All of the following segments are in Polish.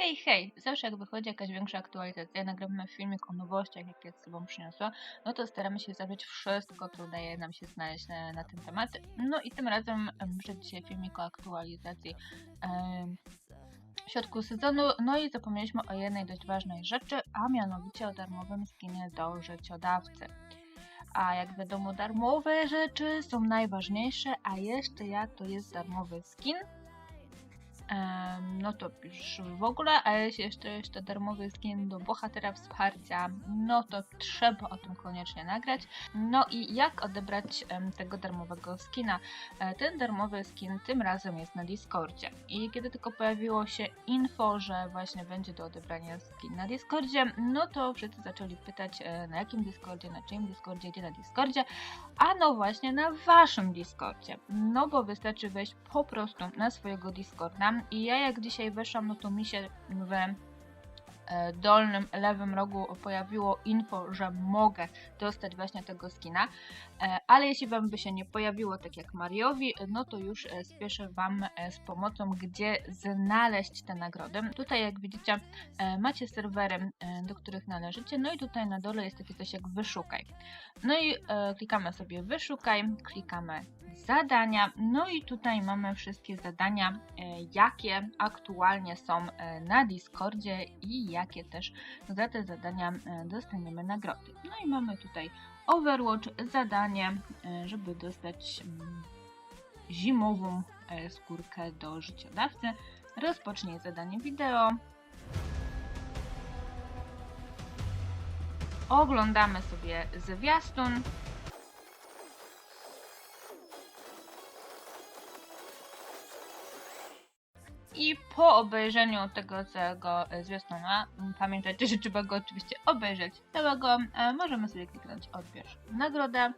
Hej, hej! Zawsze jak wychodzi jakaś większa aktualizacja, nagramy filmik o nowościach, jakie z sobą przyniosła, no to staramy się zawrzeć wszystko, co udaje nam się znaleźć na, na ten temat. No i tym razem em, przyszedł dzisiaj filmik o aktualizacji w środku sezonu, no i zapomnieliśmy o jednej dość ważnej rzeczy, a mianowicie o darmowym skinie do życiodawcy. A jak wiadomo, darmowe rzeczy są najważniejsze, a jeszcze jak to jest darmowy skin, no to już w ogóle, a jeśli jeszcze jest to darmowy skin do bohatera wsparcia, no to trzeba o tym koniecznie nagrać. No i jak odebrać tego darmowego skina? E, ten darmowy skin tym razem jest na Discordzie. I kiedy tylko pojawiło się info, że właśnie będzie do odebrania skin na Discordzie, no to wszyscy zaczęli pytać e, na jakim Discordzie, na czyim Discordzie, gdzie na Discordzie, a no właśnie na waszym Discordzie. No bo wystarczy wejść po prostu na swojego Discorda i ja jak dzisiaj weszłam, no to mi się w dolnym lewym rogu pojawiło info, że mogę dostać właśnie tego skina, E, ale jeśli Wam by się nie pojawiło tak jak Mariowi, no to już e, spieszę Wam e, z pomocą, gdzie znaleźć te nagrody. Tutaj jak widzicie e, macie serwery, e, do których należycie, no i tutaj na dole jest takie coś jak wyszukaj. No i e, klikamy sobie wyszukaj, klikamy zadania, no i tutaj mamy wszystkie zadania, e, jakie aktualnie są e, na Discordzie i jakie też za te zadania e, dostaniemy nagrody. No i mamy tutaj Overwatch zadanie, e, żeby dostać mm, zimową e, skórkę do życiodawcy. Rozpocznij zadanie wideo. Oglądamy sobie zwiastun. Po obejrzeniu tego całego e, zwiastuna, m, pamiętajcie, że trzeba go oczywiście obejrzeć całego, e, możemy sobie kliknąć odbierz nagrodę.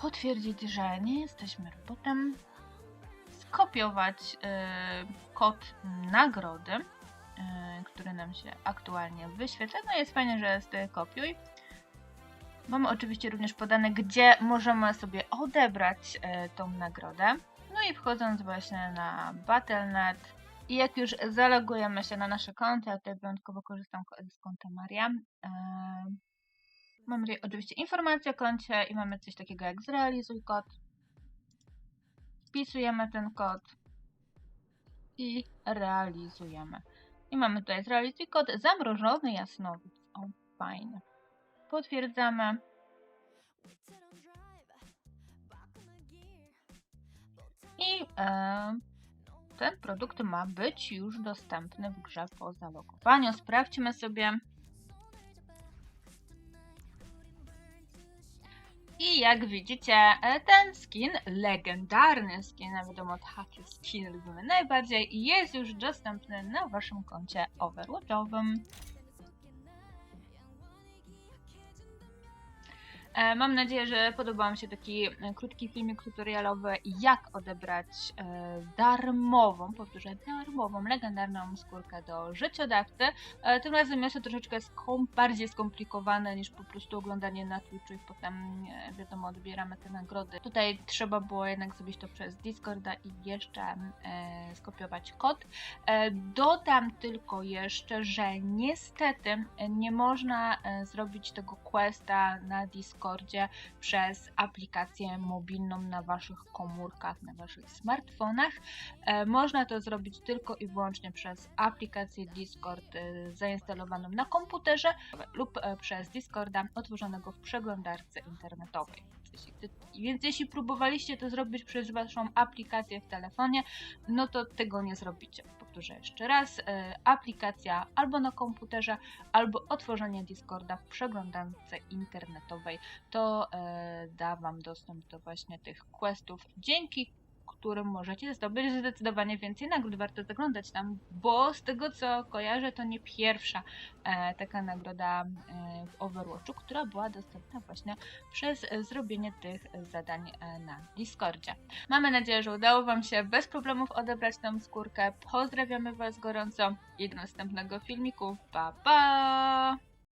Potwierdzić, że nie jesteśmy robotem. Skopiować e, kod nagrody, który nam się aktualnie wyświetla. No jest fajnie, że jest kopiuj. Mamy oczywiście również podane, gdzie możemy sobie odebrać e, tą nagrodę. No i wchodząc właśnie na Battle.net i jak już zalogujemy się na nasze konto, ja tutaj wyjątkowo korzystam ko- z konta Maria. E, mamy tutaj oczywiście informacje o koncie i mamy coś takiego jak zrealizuj kod. Wpisujemy ten kod i realizujemy. I mamy tutaj zrealizuj kod zamrożony jasnowic. O, fajnie. Potwierdzamy. I e, ten produkt ma być już dostępny w grze po zalogowaniu. Sprawdźmy sobie. I jak widzicie, e, ten skin, legendarny skin, a wiadomo, takie skiny lubimy najbardziej, jest już dostępny na waszym koncie Overwatchowym. Mam nadzieję, że podobał Wam się taki e, krótki filmik tutorialowy, jak odebrać e, darmową, powtórzę, darmową, legendarną skórkę do życiodawcy. E, Tym razem jest to troszeczkę skom bardziej skomplikowane niż po prostu oglądanie na Twitchu i potem, e, wiadomo, odbieramy te nagrody. Tutaj trzeba było jednak zrobić to przez Discorda i jeszcze e, skopiować kod. E, Dodam tylko jeszcze, że niestety e, nie można e, zrobić tego questa na Discordzie przez aplikację mobilną na Waszych komórkach, na Waszych smartfonach. E, Można to zrobić tylko i wyłącznie przez aplikację Discord e, zainstalowaną na komputerze lub e, przez Discorda otworzonego w przeglądarce internetowej. Więc jeśli próbowaliście to zrobić przez Waszą aplikację w telefonie, no to tego nie zrobicie. Powtórzę jeszcze raz, e, aplikacja albo na komputerze, albo otworzenie Discorda w przeglądarce internetowej, to e, da Wam dostęp do właśnie tych questów, dzięki którym możecie zdobyć zdecydowanie więcej nagród. Warto zaglądać tam, bo z tego co kojarzę, to nie pierwsza e, taka nagroda e, w Overwatchu, która była dostępna właśnie przez zrobienie tych zadań e, na Discordzie. Mamy nadzieję, że udało Wam się bez problemów odebrać tą skórkę. Pozdrawiamy Was gorąco i do następnego filmiku. Pa, pa!